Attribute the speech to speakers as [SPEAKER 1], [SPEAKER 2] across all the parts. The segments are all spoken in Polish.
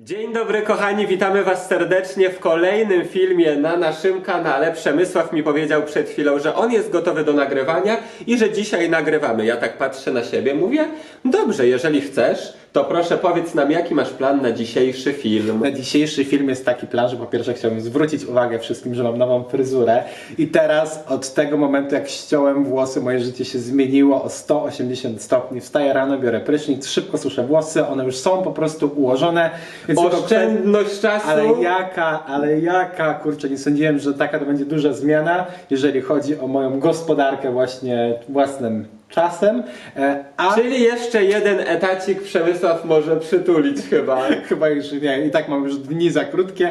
[SPEAKER 1] Dzień dobry kochani, witamy was serdecznie w kolejnym filmie na naszym kanale. Przemysław mi powiedział przed chwilą, że on jest gotowy do nagrywania i że dzisiaj nagrywamy. Ja tak patrzę na siebie, mówię, dobrze, jeżeli chcesz, to proszę powiedz nam jaki masz plan na dzisiejszy film.
[SPEAKER 2] Na dzisiejszy film jest taki plan, że po pierwsze chciałbym zwrócić uwagę wszystkim, że mam nową fryzurę i teraz od tego momentu jak ściąłem włosy, moje życie się zmieniło o 180 stopni. Wstaję rano, biorę prysznic, szybko suszę włosy, one już są po prostu ułożone. Więc
[SPEAKER 1] Oszczędność czasu.
[SPEAKER 2] Ale jaka, ale jaka, kurczę, nie sądziłem, że taka to będzie duża zmiana, jeżeli chodzi o moją gospodarkę właśnie własnym czasem. E, A
[SPEAKER 1] Czyli jeszcze jeden etacik Przemysław może przytulić chyba.
[SPEAKER 2] Chyba już nie, i tak mam już dni za krótkie.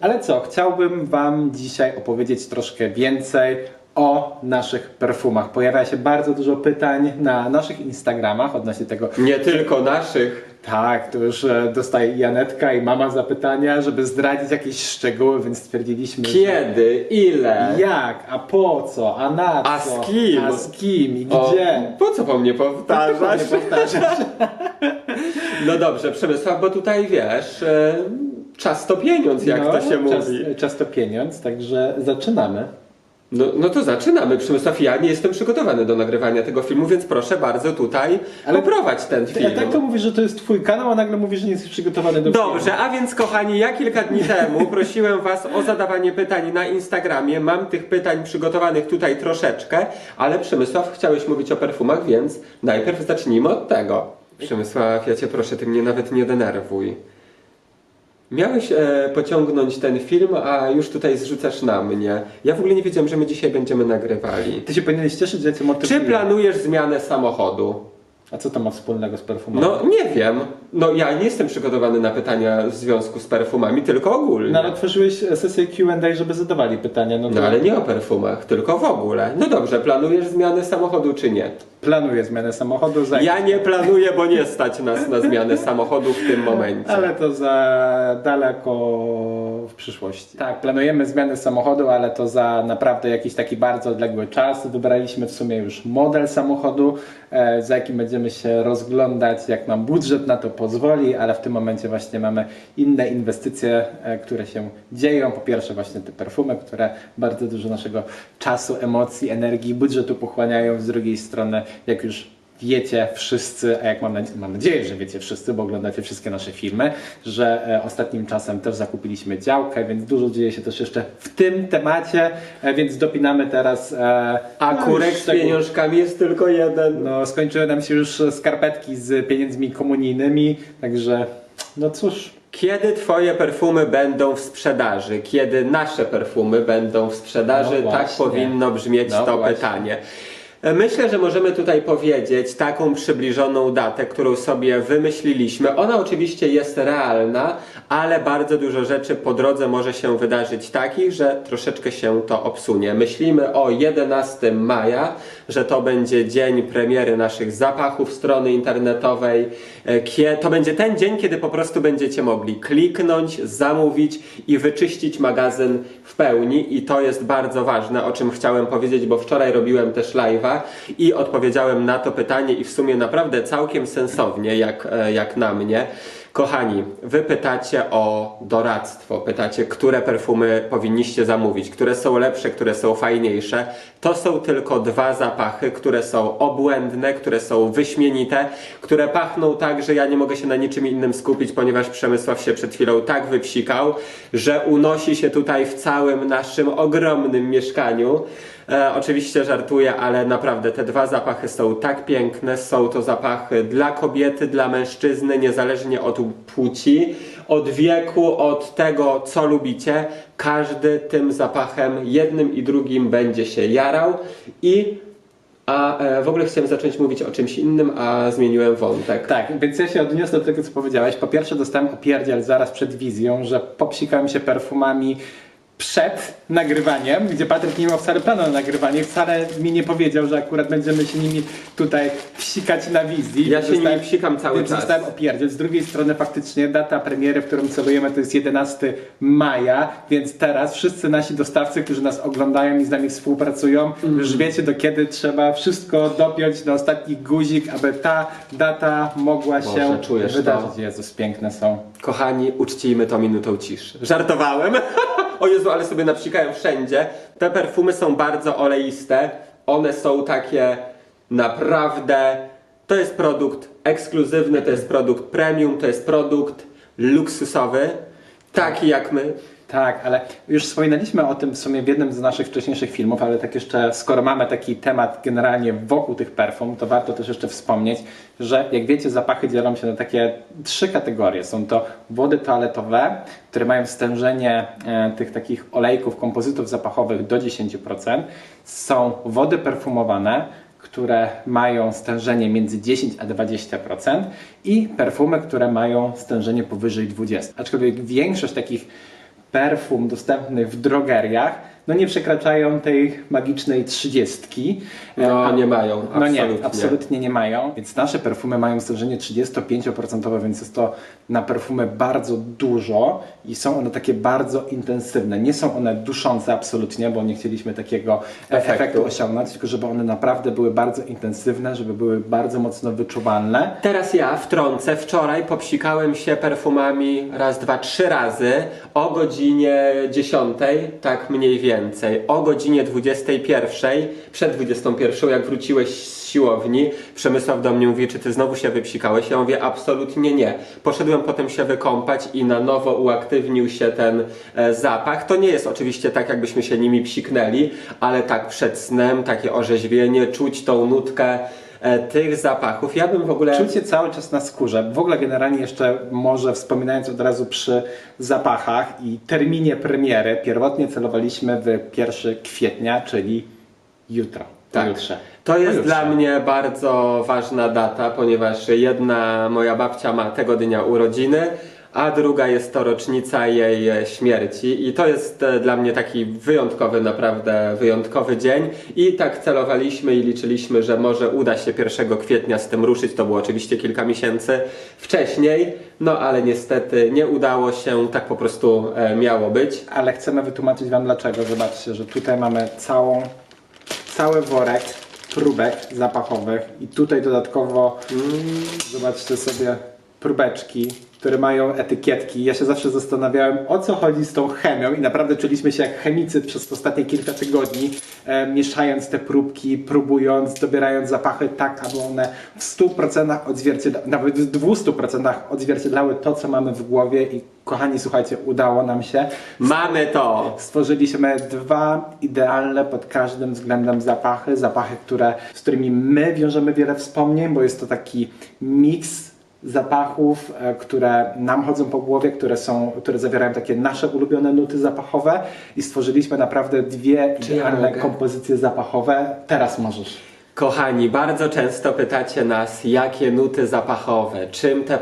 [SPEAKER 2] Ale co, chciałbym Wam dzisiaj opowiedzieć troszkę więcej o naszych perfumach. Pojawia się bardzo dużo pytań na naszych Instagramach odnośnie tego.
[SPEAKER 1] Nie tylko naszych.
[SPEAKER 2] Tak, to już e, dostaje Janetka i mama zapytania, żeby zdradzić jakieś szczegóły, więc stwierdziliśmy, że
[SPEAKER 1] Kiedy, ile,
[SPEAKER 2] jak, a po co, a na co,
[SPEAKER 1] A z kim?
[SPEAKER 2] a z kim i
[SPEAKER 1] O,
[SPEAKER 2] gdzie.
[SPEAKER 1] Po co po mnie powtarzasz?
[SPEAKER 2] Nie powtarzać.
[SPEAKER 1] No dobrze, Przemysław, bo tutaj wiesz, e, czas to pieniądz, jak
[SPEAKER 2] No,
[SPEAKER 1] to się
[SPEAKER 2] czas,
[SPEAKER 1] mówi.
[SPEAKER 2] Czas to pieniądz, także zaczynamy.
[SPEAKER 1] No, no to zaczynamy. Przemysław, ja nie jestem przygotowany do nagrywania tego filmu, więc proszę bardzo tutaj
[SPEAKER 2] Ale-
[SPEAKER 1] poprowadź ten film.
[SPEAKER 2] Ja tak to mówisz, że to jest twój kanał, a nagle mówisz, że nie jesteś przygotowany do
[SPEAKER 1] Dobrze, a więc kochani, ja kilka dni temu prosiłem Was o zadawanie pytań na Instagramie. Mam tych pytań przygotowanych tutaj troszeczkę, ale Przemysław, chciałeś mówić o perfumach, więc najpierw zacznijmy od tego. Przemysław, ja Cię proszę, Ty mnie nawet nie denerwuj. Miałeś e, pociągnąć ten film, a już tutaj zrzucasz na mnie. Ja w ogóle nie wiedziałem, że my dzisiaj będziemy nagrywali.
[SPEAKER 2] Ty się powinieneś cieszyć, że ja cię motywuję.
[SPEAKER 1] Czy planujesz zmianę samochodu?
[SPEAKER 2] A co to ma wspólnego z perfumami?
[SPEAKER 1] No nie wiem. No ja nie jestem przygotowany na pytania w związku z perfumami, tylko ogólnie.
[SPEAKER 2] No ale otworzyłeś sesję Q&A, żeby zadawali pytania. No, to
[SPEAKER 1] No ale nie o perfumach, tylko w ogóle. No dobrze, planujesz zmianę samochodu czy nie?
[SPEAKER 2] Planuję zmianę samochodu za...
[SPEAKER 1] Ja nie planuję, bo nie stać nas na zmianę samochodu w tym momencie.
[SPEAKER 2] Ale to za daleko w przyszłości. Tak, planujemy zmianę samochodu, ale to za naprawdę jakiś taki bardzo odległy czas. Wybraliśmy w sumie już model samochodu, e, za jakim będziemy się rozglądać, jak nam budżet na to pozwoli, ale w tym momencie właśnie mamy inne inwestycje, e, które się dzieją. Po pierwsze właśnie te perfumy, które bardzo dużo naszego czasu, emocji, energii, budżetu pochłaniają. Z drugiej strony, jak już wiecie wszyscy, a jak mam, nadzie- mam nadzieję, że wiecie wszyscy, bo oglądacie wszystkie nasze filmy, że e, ostatnim czasem też zakupiliśmy działkę, więc dużo dzieje się też jeszcze w tym temacie, e, więc dopinamy teraz. E,
[SPEAKER 1] A kurek
[SPEAKER 2] już
[SPEAKER 1] z pieniążkami jest tylko jeden.
[SPEAKER 2] No, skończyły nam się już skarpetki z pieniędzmi komunijnymi, także no cóż.
[SPEAKER 1] Kiedy twoje perfumy będą w sprzedaży? Kiedy nasze perfumy będą w sprzedaży?
[SPEAKER 2] No
[SPEAKER 1] tak powinno brzmieć
[SPEAKER 2] No
[SPEAKER 1] to
[SPEAKER 2] właśnie.
[SPEAKER 1] pytanie. Myślę, że możemy tutaj powiedzieć taką przybliżoną datę, którą sobie wymyśliliśmy. Ona oczywiście jest realna, ale bardzo dużo rzeczy po drodze może się wydarzyć takich, że troszeczkę się to obsunie. Myślimy o 11 maja, że to będzie dzień premiery naszych zapachów strony internetowej. E, To będzie ten dzień, kiedy po prostu będziecie mogli kliknąć, zamówić i wyczyścić magazyn w pełni. I to jest bardzo ważne, o czym chciałem powiedzieć, bo wczoraj robiłem też live'a i odpowiedziałem na to pytanie i w sumie naprawdę całkiem sensownie, jak, e, jak na mnie. Kochani, wy pytacie o doradztwo, pytacie, które perfumy powinniście zamówić, które są lepsze, które są fajniejsze. To są tylko dwa zapachy, które są obłędne, które są wyśmienite, które pachną tak, że ja nie mogę się na niczym innym skupić, ponieważ Przemysław się przed chwilą tak wypsikał, że unosi się tutaj w całym naszym ogromnym mieszkaniu. E, oczywiście żartuję, ale naprawdę te dwa zapachy są tak piękne. Są to zapachy dla kobiety, dla mężczyzny, niezależnie od płci, od wieku, od tego, co lubicie. Każdy tym zapachem, jednym i drugim, będzie się jarał i. A e, w ogóle chciałem zacząć mówić o czymś innym, a zmieniłem wątek.
[SPEAKER 2] Tak, więc ja się odniosę do tego, co powiedziałeś. Po pierwsze dostałem opierdziel zaraz przed wizją, że popsikałem się perfumami przed nagrywaniem, gdzie Patryk nie miał wcale planu na nagrywanie, wcale mi nie powiedział, że akurat będziemy się nimi tutaj psikać na wizji.
[SPEAKER 1] Ja się nimi psikam cały
[SPEAKER 2] więc
[SPEAKER 1] czas.
[SPEAKER 2] Zostałem opierdzieć. Z drugiej strony faktycznie data premiery, w którą celujemy to jest 11 maja, więc teraz wszyscy nasi dostawcy, którzy nas oglądają i z nami współpracują,
[SPEAKER 1] Mm.
[SPEAKER 2] już wiecie do kiedy trzeba wszystko dopiąć na ostatni guzik, aby ta data mogła
[SPEAKER 1] Boże,
[SPEAKER 2] się
[SPEAKER 1] czujesz to?
[SPEAKER 2] wydarzyć. Jezus, piękne są.
[SPEAKER 1] Kochani, uczcijmy to minutą ciszy. Żartowałem. o Jezu, ale sobie napsikałem wszędzie. Te perfumy są bardzo oleiste. One są takie naprawdę... To jest produkt ekskluzywny, to jest produkt premium, to jest produkt luksusowy. Taki jak my.
[SPEAKER 2] Tak, ale już wspominaliśmy o tym w sumie w jednym z naszych wcześniejszych filmów, ale tak jeszcze, skoro mamy taki temat generalnie wokół tych perfum, to warto też jeszcze wspomnieć, że jak wiecie, zapachy dzielą się na takie trzy kategorie. Są to wody toaletowe, które mają stężenie e, tych takich olejków, kompozytów zapachowych do 10%. Są wody perfumowane, które mają stężenie między 10 a 20% i perfumy, które mają stężenie powyżej 20. Aczkolwiek większość takich perfum dostępnych w drogeriach no nie przekraczają tej magicznej trzydziestki.
[SPEAKER 1] No, nie mają,
[SPEAKER 2] No nie,
[SPEAKER 1] absolutnie.
[SPEAKER 2] absolutnie nie mają. Więc nasze perfumy mają stężenie 35%, więc jest to na perfumy bardzo dużo i są one takie bardzo intensywne. Nie są one duszące absolutnie, bo nie chcieliśmy takiego
[SPEAKER 1] Efektu.
[SPEAKER 2] efektu osiągnąć, tylko żeby one naprawdę były bardzo intensywne, żeby były bardzo mocno wyczuwalne.
[SPEAKER 1] Teraz ja wtrącę. Wczoraj popsikałem się perfumami raz, dwa, trzy razy o godzinie 10, tak mniej więcej. O godzinie 21, przed 21, jak wróciłeś z siłowni, Przemysław do mnie mówi, czy ty znowu się wypsikałeś? Ja mówię, absolutnie nie. Poszedłem potem się wykąpać i na nowo uaktywnił się ten e, zapach. To nie jest oczywiście tak, jakbyśmy się nimi psiknęli, ale tak przed snem, takie orzeźwienie, czuć tą nutkę tych zapachów. Ja bym w ogóle...
[SPEAKER 2] Czucie cały czas na skórze. W ogóle generalnie jeszcze może wspominając od razu przy zapachach i terminie premiery, pierwotnie celowaliśmy w 1 kwietnia, czyli jutro.
[SPEAKER 1] Tak.
[SPEAKER 2] Pojutrze.
[SPEAKER 1] To jest dla mnie bardzo ważna data, ponieważ jedna moja babcia ma tego dnia urodziny, a druga jest to rocznica jej e, śmierci. I to jest e, dla mnie taki wyjątkowy, naprawdę wyjątkowy dzień. I tak celowaliśmy i liczyliśmy, że może uda się 1 kwietnia z tym ruszyć. To było oczywiście kilka miesięcy wcześniej, no ale niestety nie udało się, tak po prostu e, miało być.
[SPEAKER 2] Ale chcemy wytłumaczyć Wam dlaczego. Zobaczcie, że tutaj mamy całą, cały worek próbek zapachowych i tutaj dodatkowo zobaczcie sobie próbeczki, które mają etykietki. Ja się zawsze zastanawiałem, o co chodzi z tą chemią i naprawdę czuliśmy się jak chemicy przez ostatnie kilka tygodni, e, mieszając te próbki, próbując, dobierając zapachy tak, aby one w 100% odzwierciedlały, nawet w 200% odzwierciedlały to, co mamy w głowie i kochani, słuchajcie, udało nam się.
[SPEAKER 1] Mamy to!
[SPEAKER 2] Stworzyliśmy dwa idealne pod każdym względem zapachy. Zapachy, które, z którymi my wiążemy wiele wspomnień, bo jest to taki miks zapachów, e, które nam chodzą po głowie, które, są, które zawierają takie nasze ulubione nuty zapachowe i stworzyliśmy naprawdę dwie
[SPEAKER 1] ja
[SPEAKER 2] idealne
[SPEAKER 1] mogę?
[SPEAKER 2] kompozycje zapachowe. Teraz możesz.
[SPEAKER 1] Kochani, bardzo często pytacie nas, jakie nuty zapachowe, czym te,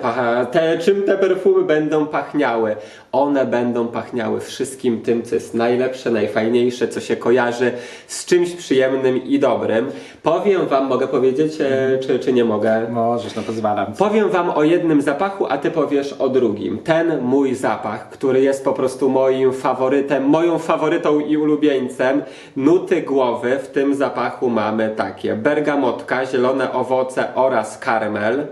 [SPEAKER 1] te, czym te perfumy będą pachniały. One będą pachniały wszystkim tym, co jest najlepsze, najfajniejsze, co się kojarzy z czymś przyjemnym i dobrym. Powiem Wam, mogę powiedzieć, e, czy, czy nie mogę?
[SPEAKER 2] Możesz, no pozwalam.
[SPEAKER 1] Powiem Wam o jednym zapachu, a Ty powiesz o drugim. Ten mój zapach, który jest po prostu moim faworytem, moją faworytą i ulubieńcem, nuty głowy w tym zapachu mamy takie: bergamotka, zielone owoce oraz karmel.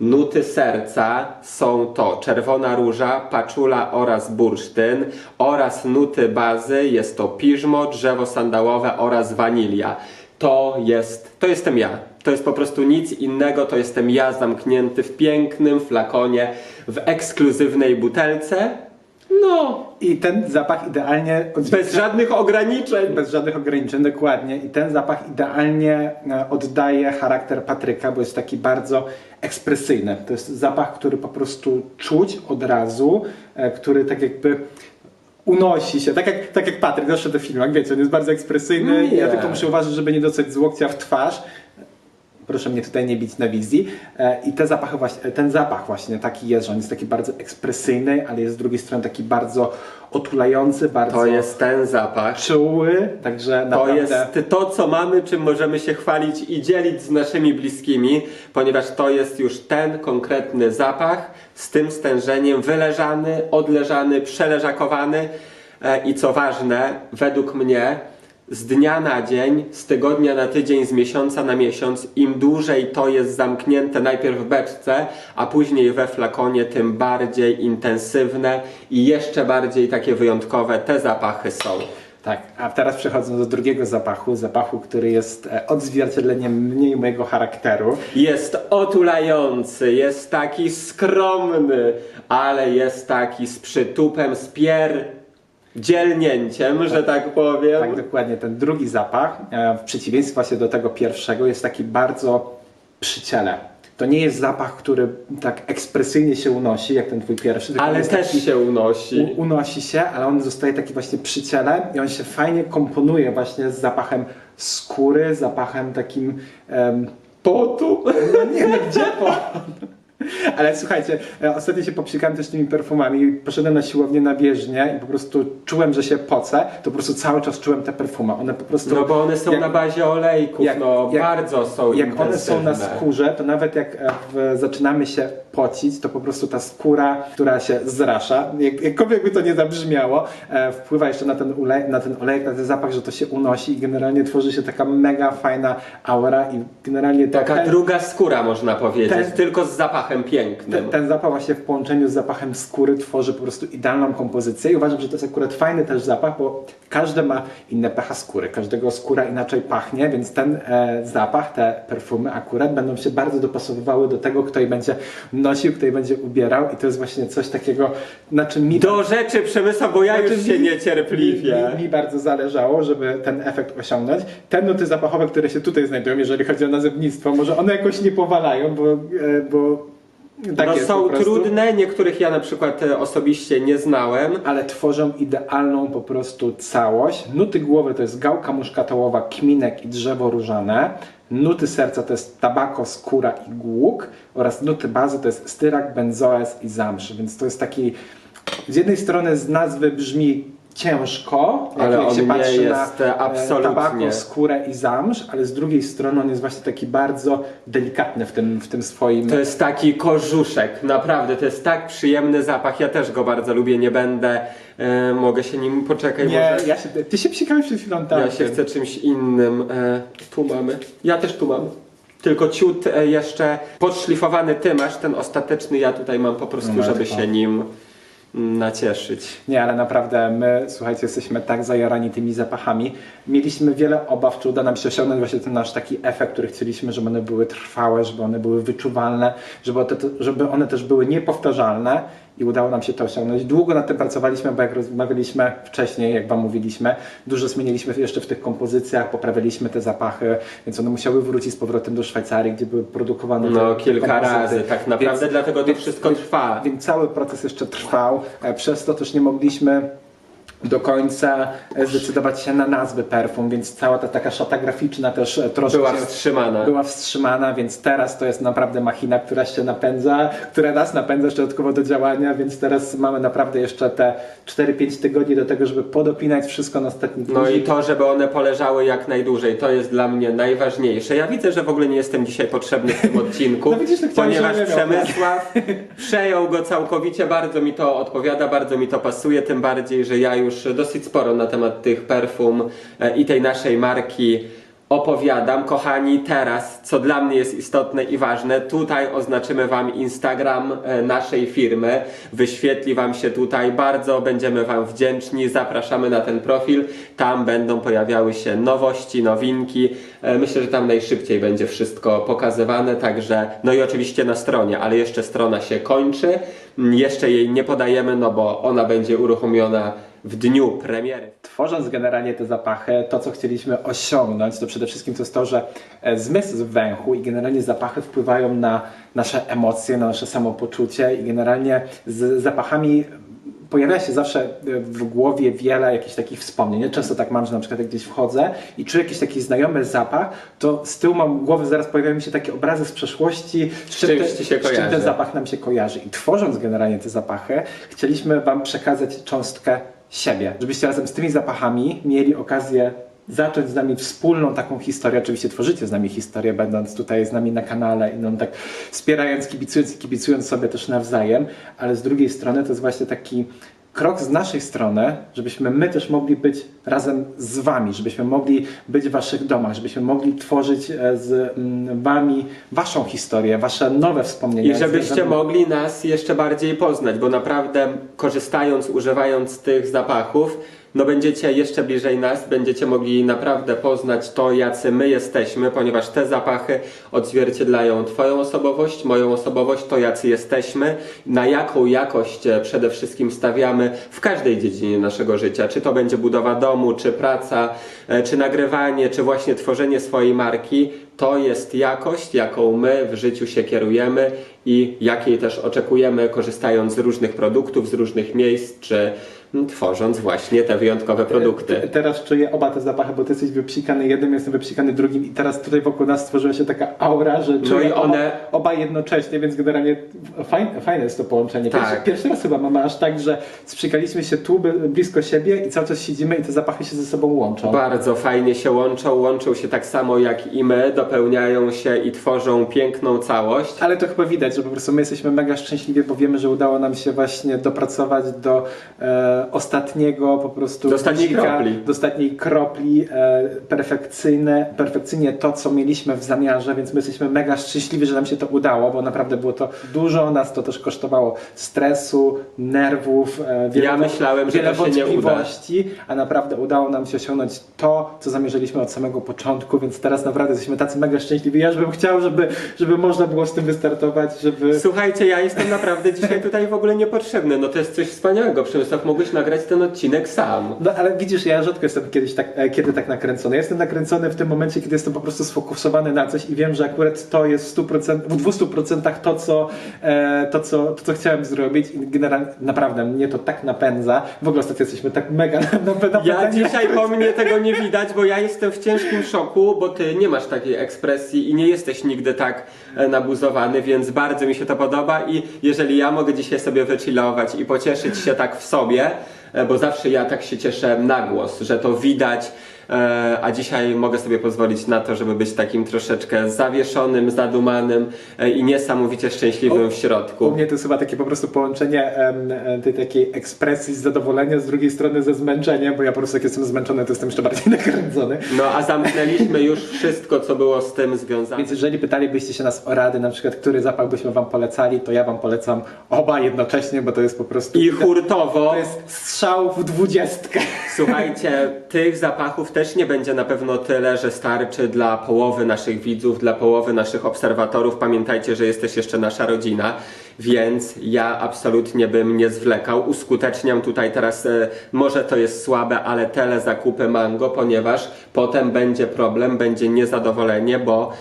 [SPEAKER 1] Nuty serca są to czerwona róża, paczula oraz bursztyn oraz nuty bazy jest to piżmo, drzewo sandałowe oraz wanilia. To jest, to jestem ja. To jest po prostu nic innego, to jestem ja zamknięty w pięknym flakonie, w ekskluzywnej butelce. No,
[SPEAKER 2] I ten zapach idealnie
[SPEAKER 1] bez żadnych ograniczeń.
[SPEAKER 2] Bez żadnych ograniczeń, dokładnie. I ten zapach idealnie e, oddaje charakter Patryka, bo jest taki bardzo ekspresyjny. To jest zapach, który po prostu czuć od razu, e, który tak jakby unosi się, tak jak, tak jak Patryk zawsze w filmach, wiecie, on jest bardzo ekspresyjny.
[SPEAKER 1] Nie.
[SPEAKER 2] Ja tylko muszę uważać, żeby nie dostać z łokcia w twarz. Proszę mnie tutaj nie bić na wizji. E, I te zapachy właśnie, ten zapach właśnie taki jest, że on jest taki bardzo ekspresyjny, ale jest z drugiej strony taki bardzo otulający, bardzo
[SPEAKER 1] To jest ten zapach.
[SPEAKER 2] czuły, także
[SPEAKER 1] To
[SPEAKER 2] naprawdę...
[SPEAKER 1] jest to, co mamy, czym możemy się chwalić i dzielić z naszymi bliskimi, ponieważ to jest już ten konkretny zapach z tym stężeniem wyleżany, odleżany, przeleżakowany e, i co ważne, według mnie z dnia na dzień, z tygodnia na tydzień, z miesiąca na miesiąc, im dłużej to jest zamknięte najpierw w beczce, a później we flakonie, tym bardziej intensywne i jeszcze bardziej takie wyjątkowe te zapachy są.
[SPEAKER 2] Tak, a teraz przechodząc do drugiego zapachu, zapachu, który jest e, odzwierciedleniem mniej mojego charakteru.
[SPEAKER 1] Jest otulający, jest taki skromny, ale jest taki z przytupem, z pier... dzielnięciem, że tak powiem.
[SPEAKER 2] Tak, dokładnie. Ten drugi zapach, e, w przeciwieństwie właśnie do tego pierwszego, jest taki bardzo przy ciele. To nie jest zapach, który tak ekspresyjnie się unosi, jak ten twój pierwszy.
[SPEAKER 1] ale też
[SPEAKER 2] taki,
[SPEAKER 1] się unosi.
[SPEAKER 2] u- unosi się, ale on zostaje taki właśnie przy ciele i on się fajnie komponuje właśnie z zapachem skóry, zapachem takim... em,
[SPEAKER 1] Potu.
[SPEAKER 2] no nie no, gdzie po? Ale słuchajcie, e, ostatnio się popsikałem też tymi perfumami. Poszedłem na siłownię na bieżnię i po prostu czułem, że się pocę. To po prostu cały czas czułem te perfumy. One po prostu.
[SPEAKER 1] No bo one są
[SPEAKER 2] jak-
[SPEAKER 1] na bazie olejków,
[SPEAKER 2] jak-
[SPEAKER 1] no
[SPEAKER 2] jak-
[SPEAKER 1] bardzo są
[SPEAKER 2] Jak one są na skórze, to nawet jak e, w, zaczynamy się pocić, to po prostu ta skóra, która się zrasza, jak, jakkolwiek by to nie zabrzmiało, e, wpływa jeszcze na ten, ulej, na ten olejek, na ten zapach, że to się unosi i generalnie tworzy się taka mega fajna aura i generalnie
[SPEAKER 1] Taka
[SPEAKER 2] ten,
[SPEAKER 1] druga skóra można powiedzieć,
[SPEAKER 2] Ten-
[SPEAKER 1] tylko z zapachem pięknym.
[SPEAKER 2] ten, ten zapach właśnie w połączeniu z zapachem skóry tworzy po prostu idealną kompozycję i uważam, że to jest akurat fajny też zapach, bo każdy ma inne pH skóry, każdego skóra inaczej pachnie, więc ten e, zapach, te perfumy akurat będą się bardzo dopasowywały do tego, kto je będzie nosił, je będzie ubierał i to jest właśnie coś takiego, na czym mi
[SPEAKER 1] Do rzeczy Przemysła, bo ja już się
[SPEAKER 2] mi-
[SPEAKER 1] niecierpliwie.
[SPEAKER 2] Mi, mi bardzo zależało, żeby ten efekt osiągnąć. Te nuty zapachowe, które się tutaj znajdują, jeżeli chodzi o nazewnictwo, może one jakoś nie powalają, bo, e, bo tak
[SPEAKER 1] no
[SPEAKER 2] jest
[SPEAKER 1] są trudne, niektórych ja na przykład e, osobiście nie znałem.
[SPEAKER 2] ale tworzą idealną po prostu całość. Nuty głowy to jest gałka muszkatołowa, kminek i drzewo różane. Nuty serca to jest tabako, skóra i głuk oraz nuty bazy to jest styrak, benzoes i zamrz. Więc to jest taki, z jednej strony z nazwy brzmi ciężko, jak,
[SPEAKER 1] Ale
[SPEAKER 2] jak
[SPEAKER 1] on
[SPEAKER 2] się patrzy
[SPEAKER 1] jest,
[SPEAKER 2] na
[SPEAKER 1] e, absolutnie.
[SPEAKER 2] tabako, skórę i zamrz, ale z drugiej strony on jest właśnie taki bardzo delikatny w tym, w tym swoim
[SPEAKER 1] To jest taki korzuszek, naprawdę, to jest tak przyjemny zapach, ja też go bardzo lubię, nie będę, e, mogę się nim, poczekaj,
[SPEAKER 2] Nie,
[SPEAKER 1] może...
[SPEAKER 2] ja się, ty się psikałeś przed chwilą tam.
[SPEAKER 1] Ja się chcę czymś innym. E, tu mamy. Ja też tu mam. Tylko ciut e, jeszcze podszlifowany ty masz, ten ostateczny ja tutaj mam po prostu,
[SPEAKER 2] No,
[SPEAKER 1] żeby się nim nacieszyć.
[SPEAKER 2] Nie, ale naprawdę my, słuchajcie, jesteśmy tak zajarani tymi zapachami. Mieliśmy wiele obaw, czy uda nam się osiągnąć właśnie ten nasz taki efekt, który chcieliśmy, żeby one były trwałe, żeby one były wyczuwalne, żeby, te, żeby one też były niepowtarzalne i udało nam się to osiągnąć. Długo nad tym pracowaliśmy, bo jak rozmawialiśmy wcześniej, jak Wam mówiliśmy, dużo zmieniliśmy jeszcze w tych kompozycjach, poprawialiśmy te zapachy, więc one musiały wrócić z powrotem do Szwajcarii, gdzie były produkowane
[SPEAKER 1] No
[SPEAKER 2] te,
[SPEAKER 1] kilka razy, tak naprawdę,
[SPEAKER 2] Więc-
[SPEAKER 1] dlatego to wszystko trwa.
[SPEAKER 2] więc cały proces jeszcze trwał, e, przez to też nie mogliśmy do końca e, zdecydować się na nazwy perfum, więc cała ta taka szata graficzna też e, troszkę
[SPEAKER 1] Była wstrzymana.
[SPEAKER 2] była wstrzymana, więc teraz to jest naprawdę machina, która się napędza, która nas napędza jeszcze dodatkowo do działania, więc teraz mamy naprawdę jeszcze te 4-5 tygodni do tego, żeby podopinać wszystko na ostatni
[SPEAKER 1] No i to, żeby one poleżały jak najdłużej, to jest dla mnie najważniejsze. Ja widzę, że w ogóle nie jestem dzisiaj potrzebny w tym odcinku,
[SPEAKER 2] No widzisz, no
[SPEAKER 1] ponieważ. Przemysław przejął go całkowicie, bardzo mi to odpowiada, bardzo mi to pasuje, tym bardziej, że ja już dosyć sporo na temat tych perfum e, i tej naszej marki opowiadam. Kochani, teraz, co dla mnie jest istotne i ważne, tutaj oznaczymy Wam Instagram e, naszej firmy. Wyświetli Wam się tutaj, bardzo będziemy Wam wdzięczni. Zapraszamy na ten profil. Tam będą pojawiały się nowości, nowinki. E, Myślę, że tam najszybciej będzie wszystko pokazywane, także, no i oczywiście na stronie, ale jeszcze strona się kończy. Mm, Jeszcze jej nie podajemy, no bo ona będzie uruchomiona w dniu premiery.
[SPEAKER 2] Tworząc generalnie te zapachy, to co chcieliśmy osiągnąć, to przede wszystkim to jest to, że e, zmysł węchu i generalnie zapachy wpływają na nasze emocje, na nasze samopoczucie i generalnie z zapachami pojawia się zawsze e, w głowie wiele jakichś takich wspomnień. Ja często tak mam, że na przykład jak gdzieś wchodzę i czuję jakiś taki znajomy zapach, to z tyłu mam głowy zaraz pojawiają mi się takie obrazy z przeszłości, z czym, te-
[SPEAKER 1] się
[SPEAKER 2] z czym ten zapach nam się kojarzy. I tworząc generalnie te zapachy, chcieliśmy Wam przekazać cząstkę siebie, żebyście razem z tymi zapachami mieli okazję zacząć z nami wspólną taką historię. Oczywiście tworzycie z nami historię, będąc tutaj z nami na kanale i nam tak wspierając, kibicując i kibicując sobie też nawzajem, ale z drugiej strony to jest właśnie taki krok z naszej strony, żebyśmy my też mogli być razem z Wami, żebyśmy mogli być w Waszych domach, żebyśmy mogli tworzyć e, z mm, Wami Waszą historię, Wasze nowe wspomnienia.
[SPEAKER 1] I żebyście mogli nas jeszcze bardziej poznać, bo naprawdę korzystając, używając tych zapachów, no będziecie jeszcze bliżej nas, będziecie mogli naprawdę poznać to, jacy my jesteśmy, ponieważ te zapachy odzwierciedlają Twoją osobowość, moją osobowość, to jacy jesteśmy, na jaką jakość e, przede wszystkim stawiamy w każdej dziedzinie naszego życia, czy to będzie budowa domu, czy praca, e, czy nagrywanie, czy właśnie tworzenie swojej marki, to jest jakość, jaką my w życiu się kierujemy i jakiej też oczekujemy, korzystając z różnych produktów, z różnych miejsc, czy tworząc właśnie te wyjątkowe
[SPEAKER 2] Te-
[SPEAKER 1] produkty.
[SPEAKER 2] Teraz czuję oba te zapachy, bo ty jesteś wypsikany jednym, jestem wypsikany drugim i teraz tutaj wokół nas stworzyła się taka aura, że czuję
[SPEAKER 1] No one-
[SPEAKER 2] oba, oba jednocześnie, więc generalnie fajne, fajne jest to połączenie. Pierwszy,
[SPEAKER 1] Tak.
[SPEAKER 2] pierwszy raz chyba mamy aż tak, że sprzykaliśmy się tu blisko siebie i cały czas siedzimy i te zapachy się ze sobą łączą.
[SPEAKER 1] Bardzo fajnie się łączą, łączą się tak samo jak i my, dopełniają się i tworzą piękną całość.
[SPEAKER 2] Ale to chyba widać, że po prostu my jesteśmy mega szczęśliwi, bo wiemy, że udało nam się właśnie dopracować do e, ostatniego po prostu
[SPEAKER 1] Do ostatniej kropli.
[SPEAKER 2] do ostatniej kropli e, perfekcyjne, perfekcyjnie to, co mieliśmy w zamiarze, więc my jesteśmy mega szczęśliwi, że nam się to udało, bo naprawdę było to dużo, nas to też kosztowało stresu, nerwów, e, wiele,
[SPEAKER 1] Ja myślałem, że
[SPEAKER 2] wiele
[SPEAKER 1] to się nie uda.
[SPEAKER 2] wątpliwości, a naprawdę udało nam się osiągnąć to, co zamierzyliśmy od samego początku, więc teraz naprawdę jesteśmy tacy mega szczęśliwi. Ja już bym chciał, żeby, żeby można było z tym wystartować, żeby...
[SPEAKER 1] Słuchajcie, ja jestem naprawdę dzisiaj tutaj w ogóle niepotrzebny. No to jest coś wspaniałego. Przemysław, mógłbyś nagrać ten odcinek sam.
[SPEAKER 2] No ale widzisz, ja rzadko jestem kiedyś tak, e, kiedy tak nakręcony. Jestem nakręcony w tym momencie, kiedy jestem po prostu sfokusowany na coś i wiem, że akurat to jest w 100%, w 200% to co, e, to, co, to, co chciałem zrobić i generalnie naprawdę mnie to tak napędza. W ogóle ostatnio jesteśmy tak mega napędzani.
[SPEAKER 1] Ja dzisiaj po mnie tego nie widać, bo ja jestem w ciężkim szoku, bo ty nie masz takiej ekspresji i nie jesteś nigdy tak e, nabuzowany, więc bardzo mi się to podoba i jeżeli ja mogę dzisiaj sobie wychillować i pocieszyć się tak w sobie, bo zawsze ja tak się cieszę na głos, że to widać, e, a dzisiaj mogę sobie pozwolić na to, żeby być takim troszeczkę zawieszonym, zadumanym e, i niesamowicie szczęśliwym w
[SPEAKER 2] U
[SPEAKER 1] środku.
[SPEAKER 2] mnie to jest chyba takie po prostu połączenie em, tej takiej ekspresji z zadowolenia, z drugiej strony ze zmęczeniem, bo ja po prostu jak jestem zmęczony, to jestem jeszcze bardziej nakręcony.
[SPEAKER 1] No a zamknęliśmy już wszystko, co było z tym związane.
[SPEAKER 2] Więc jeżeli pytalibyście się nas o rady, na przykład który zapach byśmy wam polecali, to ja wam polecam oba jednocześnie, bo to jest po prostu...
[SPEAKER 1] I hurtowo.
[SPEAKER 2] To jest strzał w dwudziestkę.
[SPEAKER 1] Słuchajcie, tych zapachów też nie będzie na pewno tyle, że starczy dla połowy naszych widzów, dla połowy naszych obserwatorów. Pamiętajcie, że jest też jeszcze nasza rodzina, więc ja absolutnie bym nie zwlekał. Uskuteczniam tutaj teraz, e, może to jest słabe, ale tele zakupy mango, ponieważ potem będzie problem, będzie niezadowolenie, bo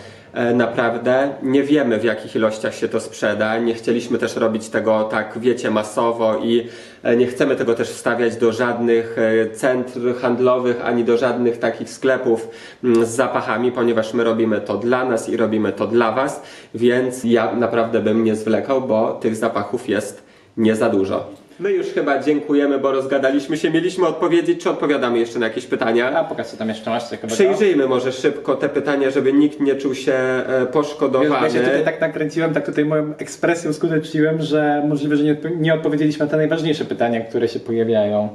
[SPEAKER 1] Naprawdę nie wiemy w jakich ilościach się to sprzeda. Nie chcieliśmy też robić tego tak, wiecie, masowo i e, nie chcemy tego też wstawiać do żadnych e, centr handlowych ani do żadnych takich sklepów mm, z zapachami, ponieważ my robimy to dla nas i robimy to dla Was, więc ja naprawdę bym nie zwlekał, bo tych zapachów jest nie za dużo. My już chyba dziękujemy, bo rozgadaliśmy się. Mieliśmy odpowiedzieć, czy odpowiadamy jeszcze na jakieś pytania?
[SPEAKER 2] A pokaż co tam jeszcze masz ciekawego.
[SPEAKER 1] Przyjrzyjmy może szybko te pytania, żeby nikt nie czuł się e,
[SPEAKER 2] Wiesz,
[SPEAKER 1] poszkodowany.
[SPEAKER 2] ja się tutaj tak nakręciłem, tak tutaj moją ekspresję uskuteczniłem, że możliwe, że nie, nie odpowiedzieliśmy na te najważniejsze pytania, które się pojawiają.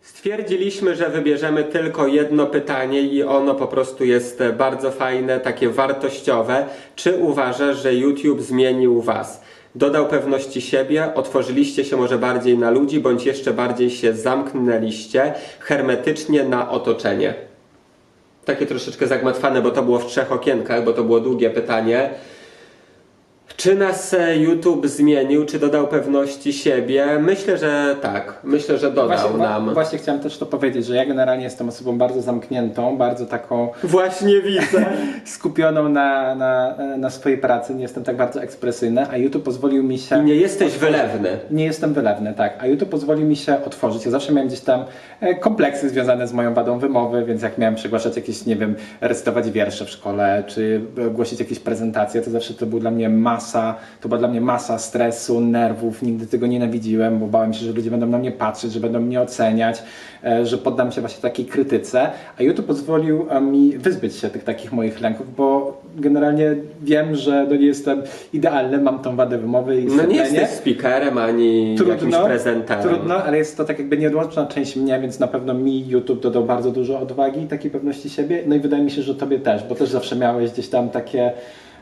[SPEAKER 1] Stwierdziliśmy, że wybierzemy tylko jedno pytanie i ono po prostu jest e, bardzo fajne, takie wartościowe. Czy uważasz, że YouTube zmienił Was? Dodał pewności siebie, otworzyliście się może bardziej na ludzi, bądź jeszcze bardziej się zamknęliście hermetycznie na otoczenie? Takie troszeczkę zagmatwane, bo to było w trzech okienkach, bo to było długie pytanie. Czy nas e, YouTube zmienił, czy dodał pewności siebie? Myślę, że tak. Myślę, że dodał
[SPEAKER 2] Właśnie,
[SPEAKER 1] nam.
[SPEAKER 2] właśnie chciałem też to powiedzieć, że ja generalnie jestem osobą bardzo zamkniętą, bardzo taką
[SPEAKER 1] Właśnie widzę.
[SPEAKER 2] skupioną na, na, na swojej pracy, nie jestem tak bardzo ekspresyjny, a YouTube pozwolił mi się...
[SPEAKER 1] I nie jesteś wylewny.
[SPEAKER 2] Nie jestem wylewny, tak. A YouTube pozwolił mi się otworzyć. Ja zawsze miałem gdzieś tam e, kompleksy związane z moją wadą wymowy, więc jak miałem przygłaszać jakieś, nie wiem, recytować wiersze w szkole, czy głosić jakieś prezentacje, to zawsze to był dla mnie masa, to była dla mnie masa stresu, nerwów. Nigdy tego nienawidziłem, bo bałem się, że ludzie będą na mnie patrzeć, że będą mnie oceniać, e, że poddam się właśnie takiej krytyce. A YouTube pozwolił e, mi wyzbyć się tych takich moich lęków, bo generalnie wiem, że no nie jestem idealny, mam tą wadę wymowy i
[SPEAKER 1] No nie jesteś speakerem ani jakimś prezenterem.
[SPEAKER 2] Trudno, ale jest to tak jakby nieodłączna część mnie, więc na pewno mi YouTube dodał bardzo dużo odwagi i takiej pewności siebie. No i wydaje mi się, że tobie też, bo też zawsze miałeś gdzieś tam takie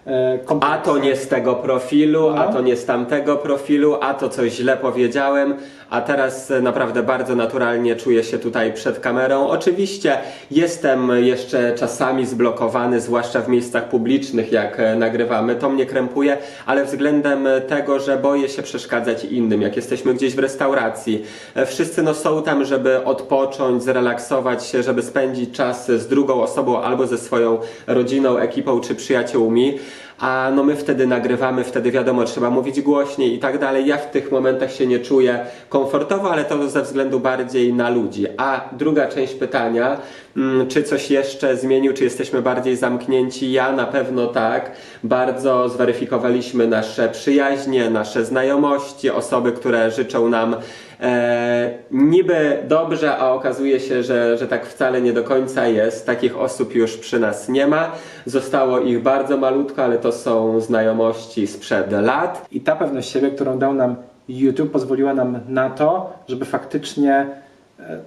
[SPEAKER 2] e.
[SPEAKER 1] A to nie z tego profilu, a
[SPEAKER 2] No.
[SPEAKER 1] to nie z tamtego profilu, a to coś źle powiedziałem, a teraz e, naprawdę bardzo naturalnie czuję się tutaj przed kamerą. Oczywiście jestem jeszcze czasami zblokowany, zwłaszcza w miejscach publicznych, jak e, nagrywamy. To mnie krępuje, ale względem tego, że boję się przeszkadzać innym, jak jesteśmy gdzieś w restauracji. E, Wszyscy no są tam, żeby odpocząć, zrelaksować się, żeby spędzić czas z drugą osobą albo ze swoją rodziną, ekipą czy przyjaciółmi. A no my wtedy nagrywamy, wtedy wiadomo, trzeba mówić głośniej i tak dalej. Ja w tych momentach się nie czuję komfortowo, ale to ze względu bardziej na ludzi. A druga część pytania, mm, czy coś jeszcze zmienił, czy jesteśmy bardziej zamknięci? Ja na pewno tak. Bardzo zweryfikowaliśmy nasze przyjaźnie, nasze znajomości, osoby, które życzą nam e, niby dobrze, a okazuje się, że, że tak wcale nie do końca jest. Takich osób już przy nas nie ma. Zostało ich bardzo malutko, ale to są znajomości sprzed lat.
[SPEAKER 2] I ta pewność siebie, którą dał nam YouTube, pozwoliła nam na to, żeby faktycznie e,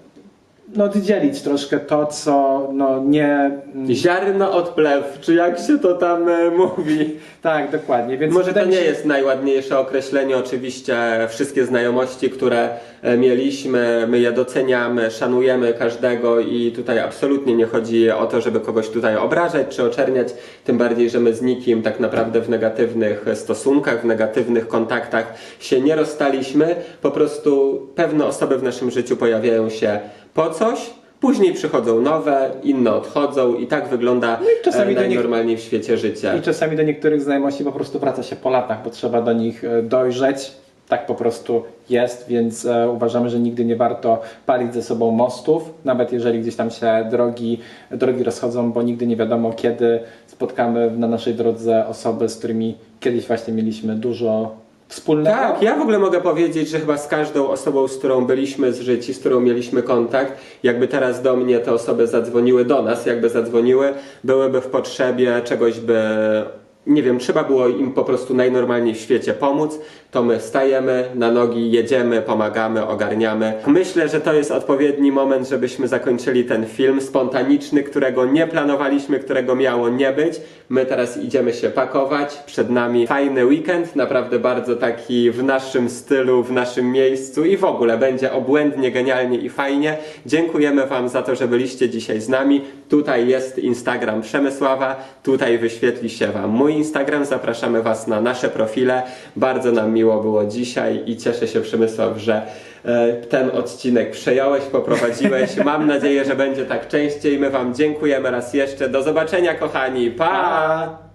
[SPEAKER 2] no, oddzielić troszkę to, co no, nie...
[SPEAKER 1] Ziarno od plew, czy jak się to tam e, mówi?
[SPEAKER 2] Tak, dokładnie. Więc
[SPEAKER 1] Może to nie
[SPEAKER 2] się-
[SPEAKER 1] jest najładniejsze określenie. Oczywiście wszystkie znajomości, które e, mieliśmy, my je doceniamy, szanujemy każdego i tutaj absolutnie nie chodzi o to, żeby kogoś tutaj obrażać czy oczerniać. Tym bardziej, że my z nikim tak naprawdę w negatywnych stosunkach, w negatywnych kontaktach się nie rozstaliśmy. Po prostu pewne osoby w naszym życiu pojawiają się po coś. Później przychodzą nowe, inne odchodzą i tak wygląda
[SPEAKER 2] No i czasami
[SPEAKER 1] e, najnormalniej w świecie życia.
[SPEAKER 2] I czasami do niektórych znajomości po prostu wraca się po latach, bo trzeba do nich e, dojrzeć. Tak po prostu jest, więc e, uważamy, że nigdy nie warto palić ze sobą mostów, nawet jeżeli gdzieś tam się drogi, drogi rozchodzą, bo nigdy nie wiadomo, kiedy spotkamy na naszej drodze osoby, z którymi kiedyś właśnie mieliśmy dużo wspólnego.
[SPEAKER 1] Tak, ja w ogóle mogę powiedzieć, że chyba z każdą osobą, z którą byliśmy zżyci, z którą mieliśmy kontakt, jakby teraz do mnie te osoby zadzwoniły do nas, jakby zadzwoniły, byłyby w potrzebie czegoś by. Nie wiem, trzeba było im po prostu najnormalniej w świecie pomóc, to my stajemy na nogi, jedziemy, pomagamy, ogarniamy. Myślę, że to jest odpowiedni moment, żebyśmy zakończyli ten film spontaniczny, którego nie planowaliśmy, którego miało nie być. My teraz idziemy się pakować. Przed nami fajny weekend, naprawdę bardzo taki w naszym stylu, w naszym miejscu i w ogóle będzie obłędnie, genialnie i fajnie. Dziękujemy Wam za to, że byliście dzisiaj z nami. Tutaj jest Instagram Przemysława, tutaj wyświetli się Wam mój Instagram. Zapraszamy Was na nasze profile. Bardzo nam miło było dzisiaj i cieszę się Przemysław, że e, ten odcinek przejąłeś, poprowadziłeś. Mam nadzieję, że będzie tak częściej. My Wam dziękujemy raz jeszcze. Do zobaczenia, kochani. pa!
[SPEAKER 2] Pa!